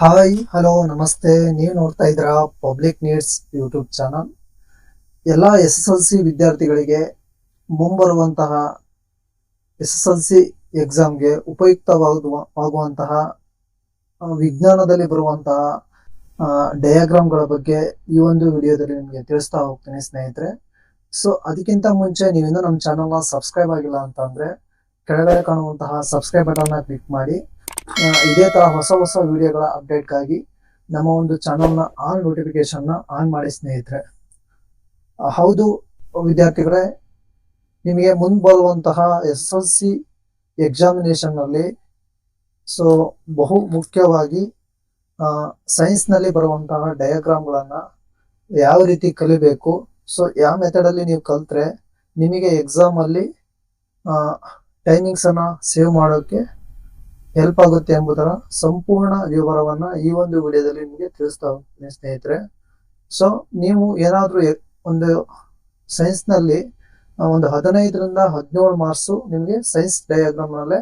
Hi hello ನಮಸ್ತೆ. ನೀವು ನೋಡ್ತಾ ಇದ್ದೀರಾ ಪಬ್ಲಿಕ್ ನೀಡ್ಸ್ ಯೂಟ್ಯೂಬ್ ಚಾನಲ್ ಎಲ್ಲ ಎಸ್ ಎಸ್ ಎಲ್ ಸಿ ವಿದ್ಯಾರ್ಥಿಗಳಿಗೆ ಮುಂಬರುವಂತಹ ಎಸ್ ಎಸ್ ಎಲ್ ಸಿ ಎಕ್ಸಾಮ್ಗೆ ಉಪಯುಕ್ತವಾಗುವ ಆಗುವಂತಹ ವಿಜ್ಞಾನದಲ್ಲಿ ಬರುವಂತಹ ಡಯಾಗ್ರಾಮ್ಗಳ ಬಗ್ಗೆ ಈ ಒಂದು ವಿಡಿಯೋದಲ್ಲಿ ನಿಮಗೆ ತಿಳಿಸ್ತಾ ಹೋಗ್ತೀನಿ ಸ್ನೇಹಿತರೆ. ಸೊ ಅದಕ್ಕಿಂತ ಮುಂಚೆ ನೀವಿನ್ನೂ ನಮ್ಮ ಚಾನಲ್ನ ಸಬ್ಸ್ಕ್ರೈಬ್ ಆಗಿಲ್ಲ ಅಂತ ಅಂದ್ರೆ ಕೆಳಗಡೆ ಕಾಣುವಂತಹ ಸಬ್ಸ್ಕ್ರೈಬ್ ಬಟನ್ನ ಕ್ಲಿಕ್ ಮಾಡಿ. ಇದೇ ತರ ಹೊಸ ಹೊಸ ವಿಡಿಯೋಗಳ ಅಪ್ಡೇಟ್ಗಾಗಿ ನಮ್ಮ ಒಂದು ಚಾನಲ್ನ ಆನ್ ನೋಟಿಫಿಕೇಶನ್ನ ಆನ್ ಮಾಡಿ ಸ್ನೇಹಿತರೆ. ಹೌದು ವಿದ್ಯಾರ್ಥಿಗಳೇ, ನಿಮಗೆ ಮುಂದೆ ಬರುವಂತಹ ಎಸ್ ಎಲ್ ಸಿ ಎಕ್ಸಾಮಿನೇಷನ್ನಲ್ಲಿ ಸೊ ಬಹು ಮುಖ್ಯವಾಗಿ ಸೈನ್ಸ್ನಲ್ಲಿ ಬರುವಂತಹ ಡಯಾಗ್ರಾಮ್ಗಳನ್ನು ಯಾವ ರೀತಿ ಕಲಿಬೇಕು, ಸೊ ಯಾವ ಮೆಥಡಲ್ಲಿ ನೀವು ಕಲ್ತ್ರೆ, ನಿಮಗೆ ಎಕ್ಸಾಮಲ್ಲಿ ಟೈಮಿಂಗ್ಸನ್ನು ಸೇವ್ ಮಾಡೋಕ್ಕೆ ಹೆಲ್ಪ್ ಆಗುತ್ತೆ ಎಂಬುದರ ಸಂಪೂರ್ಣ ವಿವರವನ್ನ ಈ ಒಂದು ವಿಡಿಯೋದಲ್ಲಿ ನಿಮಗೆ ತಿಳಿಸ್ತಾ ಹೋಗ್ತೀನಿ ಸ್ನೇಹಿತರೆ. ಸೊ ನೀವು ಏನಾದರೂ ಒಂದು ಸೈನ್ಸ್ನಲ್ಲಿ ಒಂದು ಹದಿನೈದರಿಂದ ಹದಿನೇಳು ಮಾರ್ಕ್ಸು ನಿಮಗೆ ಸೈನ್ಸ್ ಡಯಾಗ್ರಾಮ್ ನಲ್ಲೇ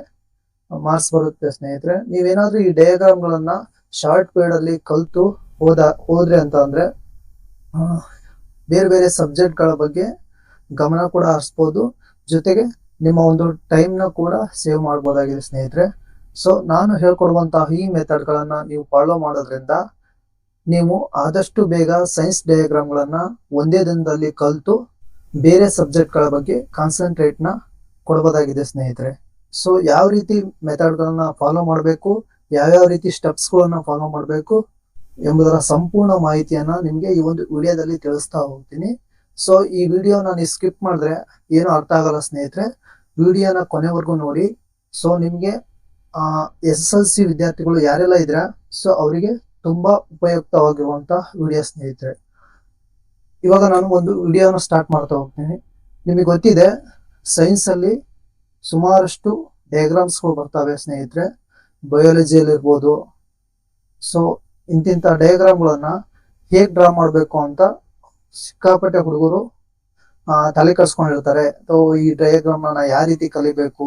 ಮಾರ್ಕ್ಸ್ ಬರುತ್ತೆ, ಸ್ನೇಹಿತರೆ. ನೀವೇನಾದ್ರೂ ಈ ಡಯಾಗ್ರಾಮ್ ಗಳನ್ನ ಶಾರ್ಟ್ ಪೀರಿಯಡ್ ಅಲ್ಲಿ ಕಲ್ತು ಹೋದ, ಹೋದ್ರೆ ಅಂತ ಅಂದ್ರೆ ಬೇರೆ ಬೇರೆ ಸಬ್ಜೆಕ್ಟ್ಗಳ ಬಗ್ಗೆ ಗಮನ ಕೂಡ ಹರಿಸ್ಬೋದು. ಜೊತೆಗೆ ನಿಮ್ಮ ಒಂದು ಟೈಮ್ನ ಕೂಡ ಸೇವ್ ಮಾಡ್ಬೋದಾಗಿದೆ, ಸ್ನೇಹಿತರೆ. ಸೊ ನಾನು ಹೇಳ್ಕೊಡುವಂತಹ ಈ ಮೆಥಡ್ ಗಳನ್ನ ನೀವು ಫಾಲೋ ಮಾಡೋದ್ರಿಂದ ನೀವು ಆದಷ್ಟು ಬೇಗ ಸೈನ್ಸ್ ಡಯಾಗ್ರಾಮ್ ಗಳನ್ನ ಒಂದೇ ದಿನದಲ್ಲಿ ಕಲಿತು ಬೇರೆ ಸಬ್ಜೆಕ್ಟ್ಗಳ ಬಗ್ಗೆ ಕಾನ್ಸಂಟ್ರೇಟ್ನ ಕೊಡಬಹುದಾಗಿದೆ ಸ್ನೇಹಿತರೆ. ಸೊ ಯಾವ ರೀತಿ ಮೆಥಡ್ ಗಳನ್ನ ಫಾಲೋ ಮಾಡಬೇಕು, ಯಾವ್ಯಾವ ರೀತಿ ಸ್ಟೆಪ್ಸ್ ಗಳನ್ನ ಫಾಲೋ ಮಾಡಬೇಕು ಎಂಬುದರ ಸಂಪೂರ್ಣ ಮಾಹಿತಿಯನ್ನ ನಿಮಗೆ ಈ ಒಂದು ವಿಡಿಯೋದಲ್ಲಿ ತಿಳಿಸ್ತಾ ಹೋಗ್ತೀನಿ. ಸೊ ಈ ವಿಡಿಯೋ ನಾನು ಸ್ಕಿಪ್ ಮಾಡಿದ್ರೆ ಏನು ಅರ್ಥ ಆಗಲ್ಲ ಸ್ನೇಹಿತರೆ. ವಿಡಿಯೋನ ಕೊನೆವರೆಗೂ ನೋಡಿ. ಸೊ ನಿಮ್ಗೆ ಎಸ್ ಎಲ್ ಸಿ ವಿದ್ಯಾರ್ಥಿಗಳು ಯಾರೆಲ್ಲ ಇದ್ರ ಸೊ ಅವರಿಗೆ ತುಂಬಾ ಉಪಯುಕ್ತವಾಗಿರುವಂತಹ ವಿಡಿಯೋ ಸ್ನೇಹಿತರೆ. ಇವಾಗ ನಾನು ಒಂದು ವಿಡಿಯೋನ ಸ್ಟಾರ್ಟ್ ಮಾಡ್ತಾ ಹೋಗ್ತೀನಿ. ನಿಮಗೆ ಗೊತ್ತಿದೆ ಸೈನ್ಸ್ ಅಲ್ಲಿ ಸುಮಾರಷ್ಟು ಡಯಾಗ್ರಾಮ್ಸ್ಗಳು ಬರ್ತವೆ ಸ್ನೇಹಿತರೆ. ಬಯಾಲಜಿಯಲ್ಲಿ ಇರ್ಬೋದು. ಸೊ ಇಂತಿಂಥ ಡಯಾಗ್ರಾಮ್ಗಳನ್ನ ಹೇಗೆ ಡ್ರಾ ಮಾಡಬೇಕು ಅಂತ ಸಿಕ್ಕಾಪಟ್ಟೆ ಹುಡುಗರು ತಲೆ ಕಳ್ಸ್ಕೊಂಡಿರ್ತಾರೆ ಅಥವಾ ಈ ಡಯಾಗ್ರಾಮ್ನ ಯಾವ ರೀತಿ ಕಲಿಬೇಕು?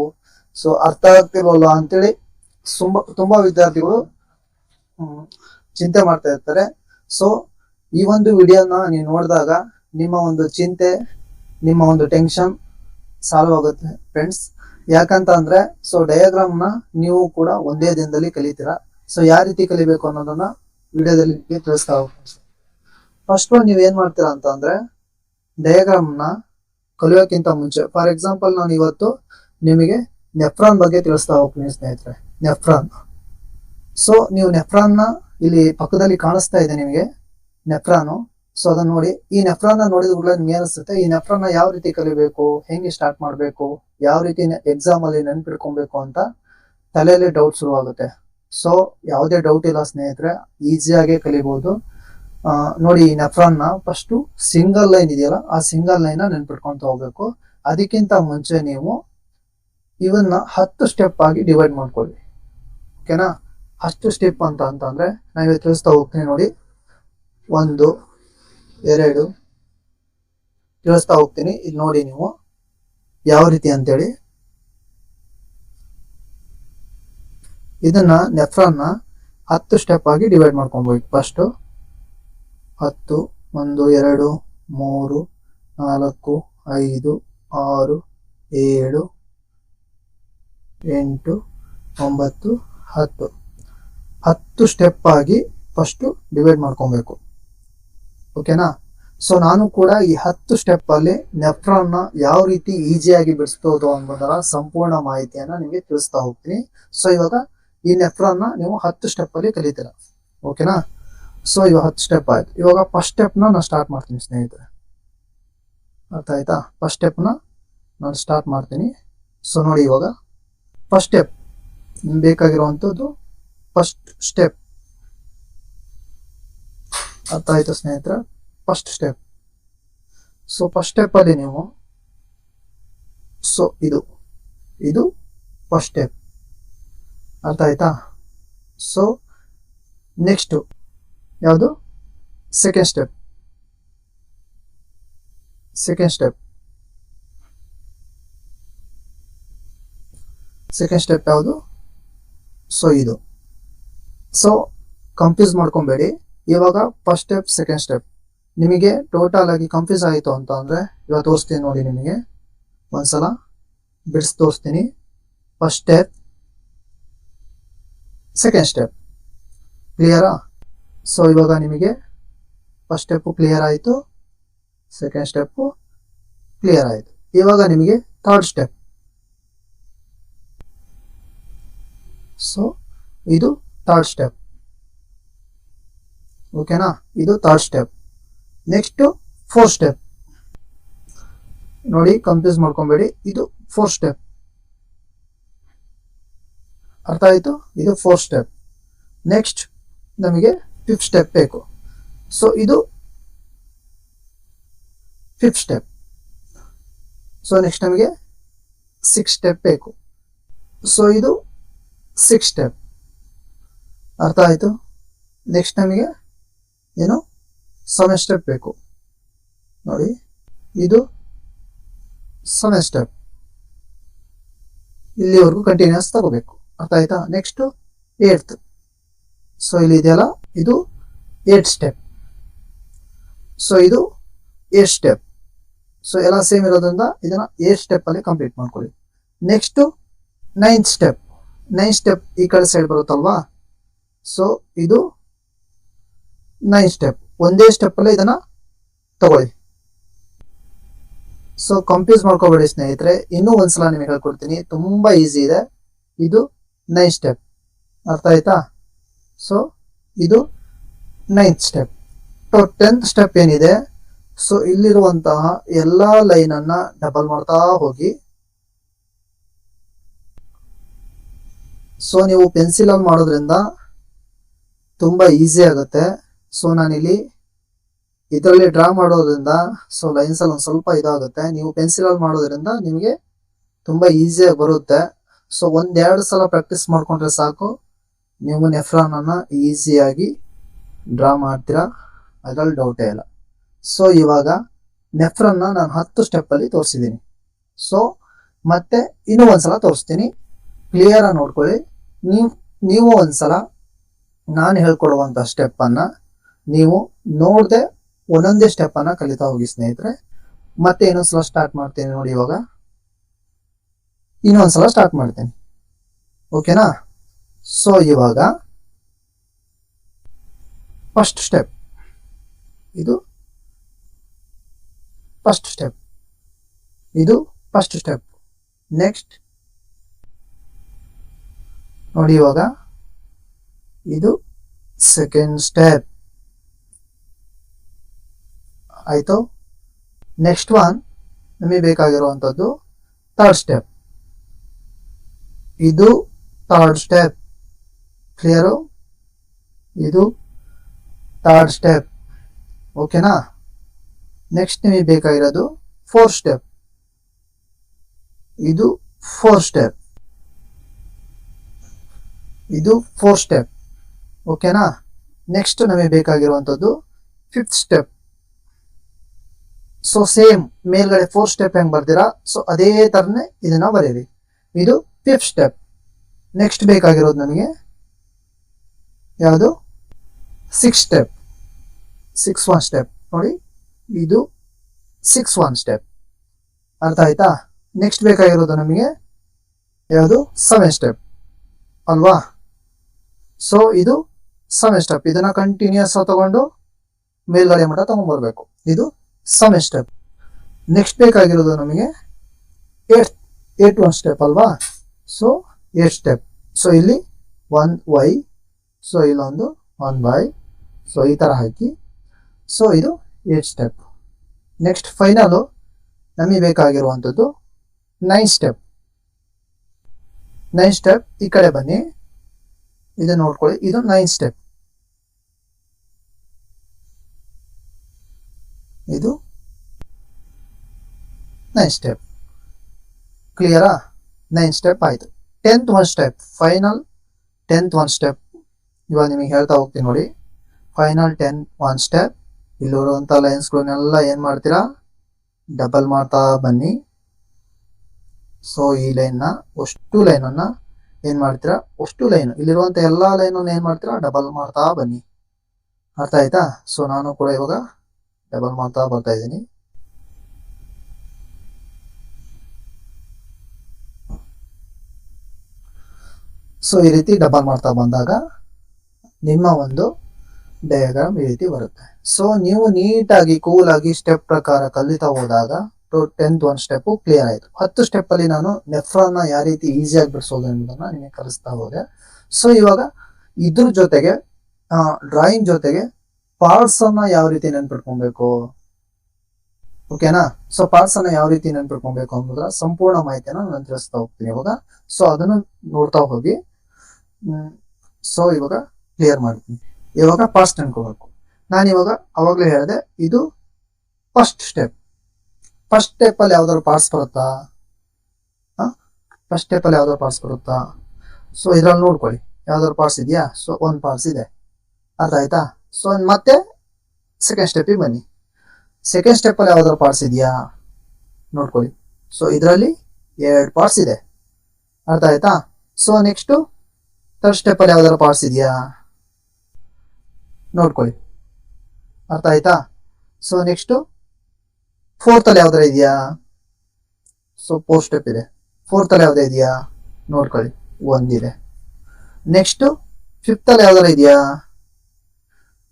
ಸೊ ಅರ್ಥ ಆಗ್ತಿಲ್ವಲ್ಲ ಅಂತೇಳಿ ತುಂಬಾ ತುಂಬಾ ವಿದ್ಯಾರ್ಥಿಗಳು ಚಿಂತೆ ಮಾಡ್ತಾ ಇರ್ತಾರೆ. ಸೊ ಈ ಒಂದು ವಿಡಿಯೋನ ನೀವು ನೋಡಿದಾಗ ನಿಮ್ಮ ಒಂದು ಚಿಂತೆ, ನಿಮ್ಮ ಒಂದು ಟೆನ್ಷನ್ ಸಾಲ್ವ್ ಆಗುತ್ತೆ ಫ್ರೆಂಡ್ಸ್. ಯಾಕಂತ ಅಂದ್ರೆ, ಸೊ ಡಯಾಗ್ರಾಮ್ನ ನೀವು ಕೂಡ ಒಂದೇ ದಿನದಲ್ಲಿ ಕಲಿತೀರಾ. ಸೊ ಯಾವ ರೀತಿ ಕಲಿಬೇಕು ಅನ್ನೋದನ್ನ ವಿಡಿಯೋದಲ್ಲಿ ತಿಳಿಸ್ತಾ ಹೋಗ್ತೀನಿ. ಫಸ್ಟ್ ನೀವು ಏನ್ ಮಾಡ್ತೀರಾ ಅಂತ ಅಂದ್ರೆ ಡಯಾಗ್ರಾಮ್ನ ಕಲಿಯೋಕ್ಕಿಂತ ಮುಂಚೆ, ಫಾರ್ ಎಕ್ಸಾಂಪಲ್ ನಾನು ಇವತ್ತು ನಿಮಗೆ ನೆಫ್ರಾನ್ ಬಗ್ಗೆ ತಿಳಿಸ್ತಾ ಹೋಗ್ತೀನಿ ಸ್ನೇಹಿತರೆ, ನೆಫ್ರಾನ್. ಸೊ ನೀವು ನೆಫ್ರಾನ್ನ ಇಲ್ಲಿ ಪಕ್ಕದಲ್ಲಿ ಕಾಣಿಸ್ತಾ ಇದೆ ನಿಮಗೆ, ನೆಫ್ರಾನು. ಸೊ ಅದನ್ನ ನೋಡಿ, ಈ ನೆಫ್ರಾನ್ ನೋಡಿದ ಕೂಡಲೇ ನಿಮ್ಗೆ ಅನಿಸುತ್ತೆ ಈ ನೆಫ್ರಾನ್ ಯಾವ ರೀತಿ ಕಲಿಬೇಕು, ಹೆಂಗೆ ಸ್ಟಾರ್ಟ್ ಮಾಡಬೇಕು, ಯಾವ ರೀತಿ ಎಕ್ಸಾಮ್ ಅಲ್ಲಿ ನೆನ್ಪಿಡ್ಕೊಬೇಕು ಅಂತ ತಲೆಯಲ್ಲಿ ಡೌಟ್ ಶುರುವಾಗುತ್ತೆ ಸೊ ಯಾವುದೇ ಡೌಟ್ ಇಲ್ಲ ಸ್ನೇಹಿತರೆ ಈಸಿಯಾಗಿ ಕಲಿಬಹುದು ನೋಡಿ, ಈ ನೆಫ್ರಾನ್ನ ಫಸ್ಟ್ ಸಿಂಗಲ್ ಲೈನ್ ಇದೆಯಲ್ಲ, ಆ ಸಿಂಗಲ್ ಲೈನ್ ನೆನ್ಪಿಟ್ಕೊಂತ ಹೋಗ್ಬೇಕು. ಅದಕ್ಕಿಂತ ಮುಂಚೆ ನೀವು ಇವನ್ನ ಹತ್ತು ಸ್ಟೆಪ್ ಆಗಿ ಡಿವೈಡ್ ಮಾಡ್ಕೊಳ್ಳಿ. ಓಕೆನಾ ಹತ್ತು ಸ್ಟೆಪ್ ಅಂತ ಅಂತಂದ್ರೆ ನಾವೇ ತಿಳಿಸ್ತಾ ಹೋಗ್ತೀನಿ ನೋಡಿ. ಒಂದು, ಎರಡು, ತಿಳಿಸ್ತಾ ಹೋಗ್ತೀನಿ. ಇಲ್ಲಿ ನೋಡಿ ನೀವು ಯಾವ ರೀತಿ ಅಂತೇಳಿ. ಇದನ್ನ ನೆಫ್ರಾನ್ನ ಹತ್ತು ಸ್ಟೆಪ್ ಆಗಿ ಡಿವೈಡ್ ಮಾಡ್ಕೊಬೋದು ಫಸ್ಟ್ ಹತ್ತು, ಒಂದು, ಎರಡು, ಮೂರು, ನಾಲ್ಕು, ಐದು, ಆರು, ಏಳು ಎಂಟು, ಒಂಬತ್ತು, ಹತ್ತು. ಹತ್ತು ಸ್ಟೆಪ್ ಆಗಿ ಫಸ್ಟು ಡಿವೈಡ್ ಮಾಡ್ಕೊಬೇಕು. ಓಕೆನಾ ಸೊ ನಾನು ಕೂಡ ಈ ಹತ್ತು ಸ್ಟೆಪ್ ಅಲ್ಲಿ ನೆಫ್ರಾನ್ನ ಯಾವ ರೀತಿ ಈಸಿಯಾಗಿ ಬಿಡಿಸ್ಬೋದು ಅನ್ನೋದರ ಸಂಪೂರ್ಣ ಮಾಹಿತಿಯನ್ನ ನಿಮಗೆ ತಿಳಿಸ್ತಾ ಹೋಗ್ತೀನಿ. ಸೊ ಇವಾಗ ಈ ನೆಫ್ರಾನ್ನ ನೀವು ಹತ್ತು ಸ್ಟೆಪ್ ಅಲ್ಲಿ ಕಲಿತೀರ. ಓಕೆನಾ ಸೊ ಇವಾಗ ಹತ್ತು ಸ್ಟೆಪ್ ಆಯ್ತು. ಇವಾಗ ಫಸ್ಟ್ ಸ್ಟೆಪ್ನ ನಾನು ಸ್ಟಾರ್ಟ್ ಮಾಡ್ತೀನಿ ಸ್ನೇಹಿತರೆ. ಅರ್ಥ ಆಯ್ತಾ? ಫಸ್ಟ್ನ ನಾನು ಸ್ಟಾರ್ಟ್ ಮಾಡ್ತೀನಿ. ಸೊ ನೋಡಿ ಇವಾಗ. ಫಸ್ಟ್ ಸ್ಟೆಪ್ ಬೇಕಾಗಿರುವಂಥದ್ದು ಫಸ್ಟ್ ಸ್ಟೆಪ್ ಅರ್ಥ ಆಯಿತು ಸ್ನೇಹಿತರೆ? First step so first step ಅಲ್ಲಿ ನೀವು ಸೊ ಇದು. ಇದು ಫಸ್ಟ್ ಸ್ಟೆಪ್ ಅರ್ಥ ಆಯ್ತಾ ಸೊ ನೆಕ್ಸ್ಟು ಯಾವುದು? Second step second step second step ಯಾವುದು? ಸೊ ಇದು. ಸೊ ಕನ್ಫ್ಯೂಸ್ ಮಾಡ್ಕೊಬೇಡಿ. ಇವಾಗ ಫಸ್ಟ್ ಸ್ಟೆಪ್ ಸೆಕೆಂಡ್ ಸ್ಟೆಪ್ ನಿಮಗೆ ಟೋಟಲ್ ಆಗಿ ಕನ್ಫ್ಯೂಸ್ ಆಯಿತು ಅಂತ ಅಂದರೆ, ಇವಾಗ ತೋರಿಸ್ತೀನಿ ನೋಡಿ ನಿಮಗೆ. ಒಂದ್ಸಲ. ಬಿಡ್ಸ್ ತೋರಿಸ್ತೀನಿ. ಫಸ್ಟ್ ಸ್ಟೆಪ್ ಸೆಕೆಂಡ್ ಸ್ಟೆಪ್ ಕ್ಲಿಯರಾ ಸೊ ಇವಾಗ ನಿಮಗೆ ಫಸ್ಟ್ ಸ್ಟೆಪ್ಪು ಕ್ಲಿಯರ್ ಆಯಿತು. ಸೆಕೆಂಡ್ ಸ್ಟೆಪ್ಪು ಕ್ಲಿಯರ್ ಆಯಿತು. ಇವಾಗ ನಿಮಗೆ ಥರ್ಡ್ ಸ್ಟೆಪ್ ಸೊ ಇದು ಥರ್ಡ್ ಸ್ಟೆಪ್ ಓಕೆನಾ ಇದು third step next four step ನೋಡಿ ಕನ್ಫ್ಯೂಸ್ ಮಾಡ್ಕೊಬೇಡಿ. ಇದು ಫೋರ್ ಸ್ಟೆಪ್ ಅರ್ಥ ಆಯಿತು? ಇದು ಫೋರ್ ಸ್ಟೆಪ್ ನೆಕ್ಸ್ಟ್ ನಮಗೆ ಫಿಫ್ತ್ ಸ್ಟೆಪ್ ಬೇಕು. ಸೊ ಇದು ಫಿಫ್ತ್ ಸ್ಟೆಪ್ ಸೊ ನೆಕ್ಸ್ಟ್ ನಮಗೆ ಸಿಕ್ಸ್ ಸ್ಟೆಪ್ ಬೇಕು. ಸೊ ಇದು ಸಿಕ್ಸ್ ಸ್ಟೆಪ್ ಅರ್ಥ ಆಯಿತು? ನೆಕ್ಸ್ಟ್ ನಮಗೆ ಏನು? ಸೆವೆನ್ ಸ್ಟೆಪ್ ಬೇಕು. ನೋಡಿ, ಇದು ಸೆವೆನ್ ಸ್ಟೆಪ್ ಇಲ್ಲಿವರೆಗೂ ಕಂಟಿನ್ಯೂಸ್ ತಗೋಬೇಕು. ಅರ್ಥ ಆಯ್ತಾ? ನೆಕ್ಸ್ಟು ಏಟ್ತ್ ಸೊ ಇಲ್ಲಿ ಇದೆಯಲ್ಲ? ಇದು ಏಟ್ ಸ್ಟೆಪ್ ಸೊ ಇದು ಏಟ್ ಸ್ಟೆಪ್ ಸೊ ಎಲ್ಲ ಸೇಮ್ ಇರೋದ್ರಿಂದ ಇದನ್ನ ಏಟ್ ಸ್ಟೆಪ್ ಅಲ್ಲಿ ಕಂಪ್ಲೀಟ್ ಮಾಡ್ಕೊಳ್ಳಿ. Next ninth step nine step ಈ ಕಡೆ ಸೈಡ್ ಬರುತ್ತಲ್ವಾ? ಸೊ ಇದು ನೈನ್ ಸ್ಟೆಪ್. ಒಂದೇ ಸ್ಟೆಪ್ ಇದನ್ನು ತಗೊಳ್ಳಿ. ಸೊ ಕಂಪ್ಯೂಸ್ ಮಾಡ್ಕೋಬೇಡಿ ಸ್ನೇಹಿತರೆ. ಇನ್ನೂ ಒಂದ್ಸಲ ನಿಮಗೆ ಹೇಳ್ಕೊಡ್ತೀನಿ. ತುಂಬಾ ಈಸಿ ಇದೆ. ಇದು ನೈನ್ ಸ್ಟೆಪ್ ಅರ್ಥ ಆಯ್ತಾ? ಸೊ ಇದು ninth step so tenth step ಏನಿದೆ? ಸೊ ಇಲ್ಲಿರುವಂತಹ ಎಲ್ಲಾ ಲೈನ್ ಅನ್ನ ಡಬಲ್ ಮಾಡ್ತಾ ಹೋಗಿ ಸೊ ನೀವು ಪೆನ್ಸಿಲಲ್ಲಿ ಮಾಡೋದ್ರಿಂದ ತುಂಬ ಈಸಿ ಆಗುತ್ತೆ. ಸೊ ನಾನಿಲ್ಲಿ ಇದರಲ್ಲಿ ಡ್ರಾ ಮಾಡೋದ್ರಿಂದ ಸೊ ಲೈನ್ಸ್ ಅಲ್ಲಿ ಒಂದು ಸ್ವಲ್ಪ ಇದಾಗುತ್ತೆ. ನೀವು ಪೆನ್ಸಿಲಲ್ಲಿ ಮಾಡೋದ್ರಿಂದ ನಿಮಗೆ ತುಂಬ ಈಸಿಯಾಗಿ ಬರುತ್ತೆ. ಸೊ ಒಂದೆರಡು ಸಲ ಪ್ರಾಕ್ಟೀಸ್ ಮಾಡಿಕೊಂಡ್ರೆ ಸಾಕು. ನೀವು ನೆಫ್ರಾನನ್ನು ಈಸಿಯಾಗಿ ಡ್ರಾ ಮಾಡ್ತೀರಾ. ಅದರಲ್ಲಿ ಡೌಟೇ ಇಲ್ಲ. ಸೊ ಇವಾಗ ನೆಫ್ರನ್ನ ನಾನು ಹತ್ತು ಸ್ಟೆಪ್ಪಲ್ಲಿ ತೋರಿಸಿದ್ದೀನಿ ಸೊ ಮತ್ತೆ ಇನ್ನೂ ಒಂದ್ಸಲ ತೋರಿಸ್ತೀನಿ. ಕ್ಲಿಯರಾಗಿ ನೋಡ್ಕೊಳ್ಳಿ. ನೀವು ನೀವು ಒಂದ್ಸಲ ನಾನು ಸ್ಟೆಪ್ ಅನ್ನ ನೀವು ನೋಡದೆ ಒಂದೊಂದೇ ಸ್ಟೆಪ್ ಅನ್ನ ಕಲಿತಾ ಹೋಗಿ ಸ್ನೇಹಿತರೆ. ಮತ್ತೆ ಇನ್ನೊಂದ್ಸಲ ಸ್ಟಾರ್ಟ್ ಮಾಡ್ತೀನಿ ನೋಡಿ ಇವಾಗ. ಇನ್ನೊಂದ್ಸಲ ಸ್ಟಾರ್ಟ್ ಮಾಡ್ತೀನಿ. ಓಕೆನಾ ಸೊ ಇವಾಗ ಫಸ್ಟ್ ಸ್ಟೆಪ್ ಇದು ಫಸ್ಟ್ ಸ್ಟೆಪ್ ಇದು ಫಸ್ಟ್ ಸ್ಟೆಪ್ ನೆಕ್ಸ್ಟ್ ನೋಡಿ ಇವಾಗ. ಇದು ಸೆಕೆಂಡ್ ಸ್ಟೆಪ್ ಆಯಿತು? ನೆಕ್ಸ್ಟ್ ಒನ್ ನಮಗೆ ಬೇಕಾಗಿರುವಂಥದ್ದು ಥರ್ಡ್ ಸ್ಟೆಪ್ ಇದು ಥರ್ಡ್ ಸ್ಟೆಪ್ ಕ್ಲಿಯರು ಇದು ಥರ್ಡ್ ಸ್ಟೆಪ್ ಓಕೆನಾ ನೆಕ್ಸ್ಟ್ ನಿಮಗೆ ಬೇಕಾಗಿರೋದು ಫೋರ್ ಸ್ಟೆಪ್ ಇದು ಫೋರ್ ಸ್ಟೆಪ್ ಇದು ಫೋರ್ ಸ್ಟೆಪ್ ಓಕೆನಾ ನೆಕ್ಸ್ಟ್ ನಮಗೆ ಬೇಕಾಗಿರುವಂಥದ್ದು ಫಿಫ್ತ್ ಸ್ಟೆಪ್ ಸೊ ಸೇಮ್ ಮೇಲ್ಗಡೆ ಫೋರ್ ಸ್ಟೆಪ್ ಹೆಂಗ್ ಬರ್ತೀರಾ ಸೊ ಅದೇ ತರನೇ ಇದನ್ನ ಬರೀರಿ. ಇದು ಫಿಫ್ತ್ ಸ್ಟೆಪ್ ನೆಕ್ಸ್ಟ್ ಬೇಕಾಗಿರೋದು ನಮಗೆ ಯಾವುದು? Six step six one step ನೋಡಿ, ಇದು ಸಿಕ್ಸ್ ಒನ್ ಸ್ಟೆಪ್ ಅರ್ಥ ಆಯ್ತಾ? ನೆಕ್ಸ್ಟ್ ಬೇಕಾಗಿರೋದು ನಮಗೆ ಯಾವುದು? ಸೆವೆನ್ ಸ್ಟೆಪ್ ಅಲ್ವಾ? ಸೊ ಇದು ಸೆವೆನ್ ಸ್ಟೆಪ್ ಇದನ್ನ ಕಂಟಿನ್ಯೂಸ್ ತಗೊಂಡು ಮೇಲ್ಗಡೆ ಮಟ್ಟ ತಗೊಂಡ್ಬರ್ಬೇಕು ಇದು ಸೆವೆನ್ ಸ್ಟೆಪ್ ನೆಕ್ಸ್ಟ್ ಬೇಕಾಗಿರೋದು ನಮಗೆ ಏಟ್ ಏಟ್ ಒನ್ ಸ್ಟೆಪ್ ಅಲ್ವಾ? ಸೊ ಏಟ್ ಸ್ಟೆಪ್ ಸೊ ಇಲ್ಲಿ ಒನ್ ವೈ ಸೊ ಇಲ್ಲೊಂದು ಒನ್ ಬೈ ಸೊ ಈ ಥರ ಹಾಕಿ. ಸೊ ಇದು ಏಟ್ ಸ್ಟೆಪ್ ನೆಕ್ಸ್ಟ್ ಫೈನಲು ನಮಗೆ ಬೇಕಾಗಿರುವಂಥದ್ದು ನೈನ್ ಸ್ಟೆಪ್ ನೈನ್ ಸ್ಟೆಪ್ ಈ ಕಡೆ ಬನ್ನಿ. ಇದು ನೋಡ್ಕೊಳ್ಳಿ. ಇದು ನೈನ್ ಸ್ಟೆಪ್ ಇದು ನೈನ್ ಸ್ಟೆಪ್ ಕ್ಲಿಯರಾ ನೈನ್ ಸ್ಟೆಪ್ ಆಯ್ತು. Tenth one step final tenth one step ಇವಾಗ ನಿಮಗೆ ಹೇಳ್ತಾ ಹೋಗ್ತೀನಿ ನೋಡಿ. ಫೈನಲ್ ಟೆನ್ ಒನ್ ಸ್ಟೆಪ್ ಇಲ್ಲಿರುವಂಥ ಲೈನ್ಸ್ಗಳನ್ನೆಲ್ಲ ಏನು ಮಾಡ್ತೀರಾ? ಡಬಲ್ ಮಾಡ್ತಾ ಬನ್ನಿ. ಸೊ ಈ ಲೈನ್ನ ಅಷ್ಟು ಲೈನನ್ನು ಏನ್ ಮಾಡ್ತೀರಾ? ಅಷ್ಟು ಲೈನ್ ಇಲ್ಲಿರುವಂತ ಎಲ್ಲಾ ಲೈನ್ ಏನ್ ಮಾಡ್ತೀರಾ? ಡಬಲ್ ಮಾಡ್ತಾ ಬನ್ನಿ. ಅರ್ಥ ಆಯ್ತಾ? ಸೊ ನಾನು ಕೂಡ ಇವಾಗ ಡಬಲ್ ಮಾಡ್ತಾ ಬರ್ತಾ ಇದ್ದೀನಿ. ಸೊ ಈ ರೀತಿ ಡಬಲ್ ಮಾಡ್ತಾ ಬಂದಾಗ ನಿಮ್ಮ ಒಂದು ಡಯಾಗ್ರಾಮ್ ಈ ರೀತಿ ಬರುತ್ತೆ. ಸೊ ನೀವು ನೀಟಾಗಿ ಕೂಲ್ ಆಗಿ ಸ್ಟೆಪ್ ಪ್ರಕಾರ ಕಲಿತಾ ಹೋದಾಗ ಟೆಂತ್ ಒಂದು ಸ್ಟೆಪ್ ಕ್ಲಿಯರ್ ಆಯ್ತು. ಹತ್ತು ಸ್ಟೆಪ್ ಅಲ್ಲಿ ನಾನು ನೆಫ್ರಾನ್ನ ಯಾವ ರೀತಿ ಈಸಿಯಾಗಿ ಬಿಡಿಸೋದು ಅನ್ನೋದನ್ನ ನಿಮಗೆ ಕಲಿಸ್ತಾ ಹೋದೆ. ಸೊ ಇವಾಗ ಇದ್ರ ಜೊತೆಗೆ ಡ್ರಾಯಿಂಗ್ ಜೊತೆಗೆ ಪಾರ್ಟ್ಸ್ ಅನ್ನ ಯಾವ ರೀತಿ ನೆನ್ಪಿಟ್ಕೊಬೇಕು? ಓಕೆನಾ ಸೊ ಪಾರ್ಟ್ಸ್ ಅನ್ನ ಯಾವ ರೀತಿ ನೆನ್ಪಿಟ್ಕೊಬೇಕು ಅನ್ನೋದ್ರ ಸಂಪೂರ್ಣ ಮಾಹಿತಿಯನ್ನು ನಾನು ತಿಳಿಸ್ತಾ ಹೋಗ್ತೀನಿ ಇವಾಗ. ಸೊ ಅದನ್ನು ನೋಡ್ತಾ ಹೋಗಿ. ಸೊ ಇವಾಗ ಕ್ಲಿಯರ್ ಮಾಡ್ತೀನಿ. ಇವಾಗ ಪಾಸ್ಟ್ ಅನ್ಕೋಬೇಕು ನಾನು ಇವಾಗ ಅವಾಗಲೇ ಹೇಳಿದೆ, ಇದು ಫಸ್ಟ್ ಸ್ಟೆಪ್ ಫಸ್ಟ್ ಸ್ಟೆಪ್ ಅಲ್ಲಿ ಯಾವ್ದಾದ್ರು ಪಾರ್ಟ್ಸ್ ಬರುತ್ತಾ? ಫಸ್ಟ್ ಸ್ಟೆಪ್ ಅಲ್ಲಿ ಯಾವ್ದಾದ್ರು ಪಾರ್ಟ್ಸ್ ಬರುತ್ತಾ? ಸೊ ಇದ್ರಲ್ಲಿ ನೋಡ್ಕೊಳ್ಳಿ. ಯಾವ್ದಾದ್ರು ಪಾರ್ಟ್ಸ್ ಇದೆಯಾ? ಸೊ ಒಂದು ಪಾರ್ಟ್ಸ್ ಇದೆ. ಅರ್ಥ ಆಯ್ತಾ? ಸೊ ಮತ್ತೆ ಸೆಕೆಂಡ್ ಸ್ಟೆಪ್ಪಿಗೆ ಬನ್ನಿ. ಸೆಕೆಂಡ್ ಸ್ಟೆಪ್ ಅಲ್ಲಿ ಯಾವ್ದಾದ್ರು ಪಾರ್ಟ್ಸ್ ಇದೆಯಾ? ನೋಡ್ಕೊಳ್ಳಿ. ಸೊ ಇದರಲ್ಲಿ ಎರಡು ಪಾರ್ಟ್ಸ್ ಇದೆ. ಅರ್ಥ ಆಯ್ತಾ? ಸೊ ನೆಕ್ಸ್ಟ್ ಥರ್ಡ್ ಸ್ಟೆಪ್ ಅಲ್ಲಿ ಯಾವ್ದಾದ್ರು ಪಾರ್ಟ್ಸ್ ಇದೆಯಾ? ನೋಡ್ಕೊಳ್ಳಿ. ಅರ್ಥ ಆಯ್ತಾ? ಸೊ ನೆಕ್ಸ್ಟ್ ಫೋರ್ತ್ ಅಲ್ಲಿ ಯಾವ್ದಾರ ಇದೆಯಾ? ಸೊ ಫೋರ್ ಸ್ಟೆಪ್ ಇದೆ. ಫೋರ್ತ್ ಅಲ್ಲಿ ಯಾವ್ದು ಇದೆಯಾ? ನೋಡ್ಕೊಳ್ಳಿ. ಒಂದಿದೆ. ನೆಕ್ಸ್ಟ್ ಫಿಫ್ತ್ ಅಲ್ಲಿ ಯಾವ್ದಾರ ಇದೆಯಾ?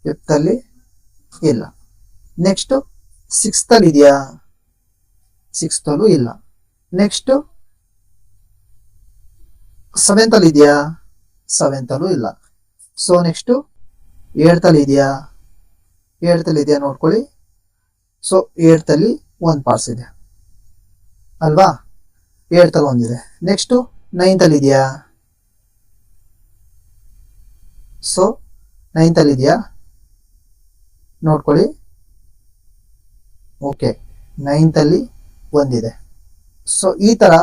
ಫಿಫ್ತ್ ಅಲ್ಲಿ ಇಲ್ಲ. ನೆಕ್ಸ್ಟ್ ಸಿಕ್ಸ್ತ್ ಅಲ್ಲಿ ಇದೆಯಾ? ಸಿಕ್ಸ್ತ್ ಅಲ್ಲೂ ಇಲ್ಲ. ನೆಕ್ಸ್ಟ್ ಸೆವೆಂತ್ ಅಲ್ಲಿ ಇದೆಯಾ? ಸೆವೆಂತ್ ಅಲ್ಲೂ ಇಲ್ಲ. ಸೊ ನೆಕ್ಸ್ಟ್ ಏಳ್ತಲ್ಲಿ ಇದೆಯಾ? ಏಳ್ತಲ್ಲಿ ಇದೆಯಾ? ನೋಡ್ಕೊಳ್ಳಿ. ಸೊ ಏರ್ತ್ ಅಲ್ಲಿ ಒಂದ್ ಪಾರ್ಟ್ಸ್ ಇದೆ. ಅಲ್ವಾ? ಏರ್ತ್ ಅಲ್ಲಿ ಒಂದಿದೆ ನೆಕ್ಸ್ಟ್ ನೈನ್ತ್ ಅಲ್ಲಿ ಇದೆಯಾ? ಸೊ ನೈನ್ತ್ ಅಲ್ಲಿ ಇದೆಯಾ? ನೋಡ್ಕೊಳ್ಳಿ. ಓಕೆ ನೈನ್ತ್ ಅಲ್ಲಿ ಒಂದಿದೆ ಸೊ ಈ ತರ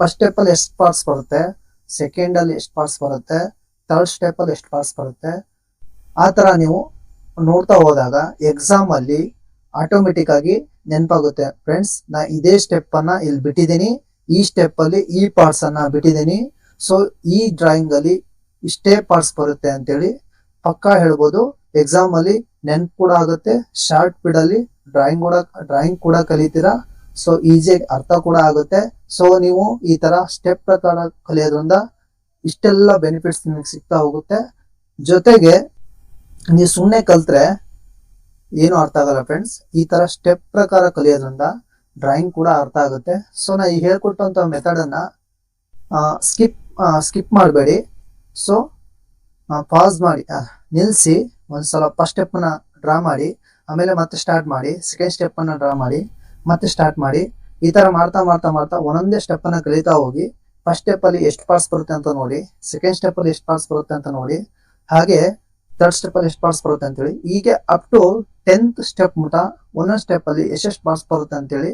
ಫಸ್ಟ್ ಸ್ಟೆಪ್ ಅಲ್ಲಿ ಎಷ್ಟು ಪಾರ್ಟ್ಸ್ ಬರುತ್ತೆ? ಸೆಕೆಂಡ್ ಅಲ್ಲಿ ಎಷ್ಟು ಪಾರ್ಟ್ಸ್ ಬರುತ್ತೆ? ಥರ್ಡ್ ಸ್ಟೆಪ್ ಅಲ್ಲಿ ಎಷ್ಟು ಪಾರ್ಟ್ಸ್ ಬರುತ್ತೆ? ಆ ತರ ನೀವು ನೋಡ್ತಾ ಹೋದಾಗ ಎಕ್ಸಾಮ್ ಅಲ್ಲಿ ಆಟೋಮೆಟಿಕ್ ಆಗಿ ನೆನಪಾಗುತ್ತೆ. ಫ್ರೆಂಡ್ಸ್ ನಾ ಇದೇ ಸ್ಟೆಪ್ ಅನ್ನ ಇಲ್ಲಿ ಬಿಟ್ಟಿದ್ದೀನಿ. ಈ ಸ್ಟೆಪ್ ಅಲ್ಲಿ ಈ ಪಾರ್ಟ್ಸ್ ಅನ್ನ ಬಿಟ್ಟಿದ್ದೀನಿ. ಸೊ ಈ ಡ್ರಾಯಿಂಗ್ ಅಲ್ಲಿ ಇಷ್ಟೇ ಪಾರ್ಟ್ಸ್ ಬರುತ್ತೆ ಅಂತೇಳಿ ಪಕ್ಕಾ ಹೇಳ್ಬೋದು. ಎಕ್ಸಾಮ್ ಅಲ್ಲಿ ನೆನ್ಪು ಕೂಡ ಆಗುತ್ತೆ. ಶಾರ್ಟ್ ಪೀಡ್ ಅಲ್ಲಿ ಡ್ರಾಯಿಂಗ್ ಕೂಡ ಡ್ರಾಯಿಂಗ್ ಕೂಡ ಕಲಿತೀರಾ? ಸೊ ಈಸಿಯಾಗಿ ಅರ್ಥ ಕೂಡ ಆಗುತ್ತೆ. ಸೊ ನೀವು ಈ ತರ ಸ್ಟೆಪ್ ಪ್ರಕಾರ ಕಲಿಯೋದ್ರಿಂದ ಇಷ್ಟೆಲ್ಲ ಬೆನಿಫಿಟ್ಸ್ ನಿಮಗೆ ಸಿಗ್ತಾ ಹೋಗುತ್ತೆ. ಜೊತೆಗೆ, ನೀವು ಸುಮ್ಮನೆ ಕಲ್ತ್ರೆ ಏನು ಅರ್ಥ ಆಗಲ್ಲ ಫ್ರೆಂಡ್ಸ್ ಈ ತರ ಸ್ಟೆಪ್ ಪ್ರಕಾರ ಕಲಿಯೋದ್ರಿಂದ ಡ್ರಾಯಿಂಗ್ ಕೂಡ ಅರ್ಥ ಆಗುತ್ತೆ. ಸೊ ನಾ ಈಗ ಹೇಳ್ಕೊಟ್ಟಂತ ಮೆಥಡ್ ಅನ್ನ ಸ್ಕಿಪ್ ಸ್ಕಿಪ್ ಮಾಡಬೇಡಿ. ಸೊ ಪಾಸ್ ಮಾಡಿ. ನಿಲ್ಲಿಸಿ ಒಂದ್ಸಲ ಫಸ್ಟ್ ಸ್ಟೆಪ್ನ ಡ್ರಾ ಮಾಡಿ. ಆಮೇಲೆ ಮತ್ತೆ ಸ್ಟಾರ್ಟ್ ಮಾಡಿ. ಸೆಕೆಂಡ್ ಸ್ಟೆಪ್ ಅನ್ನ ಡ್ರಾ ಮಾಡಿ. ಮತ್ತೆ ಸ್ಟಾರ್ಟ್ ಮಾಡಿ. ಈ ತರ ಮಾಡ್ತಾ ಮಾಡ್ತಾ ಮಾಡ್ತಾ ಒಂದೊಂದೇ ಸ್ಟೆಪ್ ಅನ್ನ ಕಲಿತಾ ಹೋಗಿ ಫಸ್ಟ್ ಸ್ಟೆಪ್ ಅಲ್ಲಿ ಎಷ್ಟು ಪಾರ್ಟ್ಸ್ ಬರುತ್ತೆ ಅಂತ ನೋಡಿ. ಸೆಕೆಂಡ್ ಸ್ಟೆಪ್ ಅಲ್ಲಿ ಎಷ್ಟು ಪಾರ್ಟ್ಸ್ ಬರುತ್ತೆ ಅಂತ ನೋಡಿ. ಹಾಗೆ ಥರ್ಡ್ ಸ್ಟೆಪ್ ಅಲ್ಲಿ ಎಷ್ಟು ಪಾರ್ಟ್ಸ್ ಬರುತ್ತೆ ಅಂತೇಳಿ. ಹೀಗೆ ಅಪ್ ಟು ಟೆಂತ್ ಸ್ಟೆಪ್ ಮುಟ ಒಂದೊಂದು ಸ್ಟೆಪ್ ಅಲ್ಲಿ ಎಷ್ಟೆಷ್ಟು ಪಾರ್ಟ್ಸ್ ಬರುತ್ತೆ ಅಂತೇಳಿ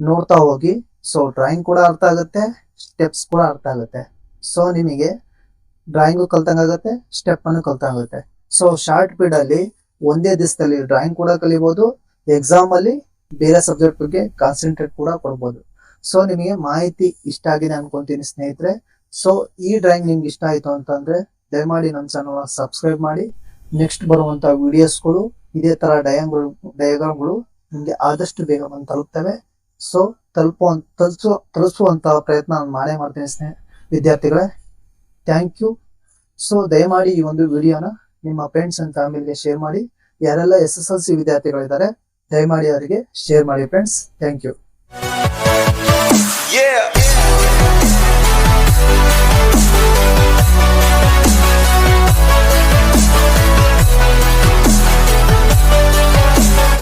ನೋಡ್ತಾ ಹೋಗಿ. ಸೊ ಡ್ರಾಯಿಂಗ್ ಕೂಡ ಅರ್ಥ ಆಗುತ್ತೆ ಸ್ಟೆಪ್ಸ್ ಕೂಡ ಅರ್ಥ ಆಗುತ್ತೆ. ಸೊ ನಿಮಗೆ ಡ್ರಾಯಿಂಗು ಕಲ್ತಂಗಾಗುತ್ತೆ ಸ್ಟೆಪ್ ಅನ್ನು ಕಲ್ತಂಗಾಗುತ್ತೆ ಸೊ ಶಾರ್ಟ್ ಪೀರಿಯಡ್ ಅಲ್ಲಿ ಒಂದೇ ದಿವಸದಲ್ಲಿ ಡ್ರಾಯಿಂಗ್ ಕೂಡ ಕಲಿಬಹುದು ಎಕ್ಸಾಮ್ ಅಲ್ಲಿ ಬೇರೆ ಸಬ್ಜೆಕ್ಟ್ ಬಗ್ಗೆ ಕಾನ್ಸಂಟ್ರೇಟ್ ಕೂಡ ಕೊಡ್ಬೋದು. ಸೊ ನಿಮಗೆ ಮಾಹಿತಿ ಇಷ್ಟ ಆಗಿದೆ ಅನ್ಕೊಂತೀನಿ ಸ್ನೇಹಿತರೆ. ಸೊ ಈ ಡ್ರಾಯಿಂಗ್ ನಿಮ್ಗೆ ಇಷ್ಟ ಆಯ್ತು ಅಂತಂದ್ರೆ ದಯಮಾಡಿ ನನ್ನ ಚಾನಲ್ ಸಬ್ಸ್ಕ್ರೈಬ್ ಮಾಡಿ. ನೆಕ್ಸ್ಟ್ ಬರುವಂತ ವಿಡಿಯೋಸ್ಗಳು ಇದೇ ತರ ಡಯಾಂಗಲ್ ಡಯಾಗ್ರಾಮ್ಗಳು ನಿಮ್ಗೆ ಆದಷ್ಟು ಬೇಗ ಬಂದು ತಲುಪ್ತವೆ. ಸೊ ತಲುಪುವ ತಲುಪಿಸುವ ತಲುಪಿಸುವಂತ ಪ್ರಯತ್ನ ನಾನು ಮಾಡೇ ಮಾಡ್ತೇನೆ ಸ್ನೇಹ, ವಿದ್ಯಾರ್ಥಿಗಳೇ. ಥ್ಯಾಂಕ್ ಯು ಸೊ ದಯಮಾಡಿ ಈ ಒಂದು ವಿಡಿಯೋನ ನಿಮ್ಮ ಫ್ರೆಂಡ್ಸ್ ಅಂಡ್ ಫ್ಯಾಮಿಲಿಗೆ ಶೇರ್ ಮಾಡಿ. ಯಾರೆಲ್ಲ ಎಸ್ ಎಸ್ ಎಲ್ ಸಿ ವಿದ್ಯಾರ್ಥಿಗಳಿದ್ದಾರೆ, ದಯಮಾಡಿ ಅವರಿಗೆ ಶೇರ್ ಮಾಡಿ ಫ್ರೆಂಡ್ಸ್ ಥ್ಯಾಂಕ್ ಯು.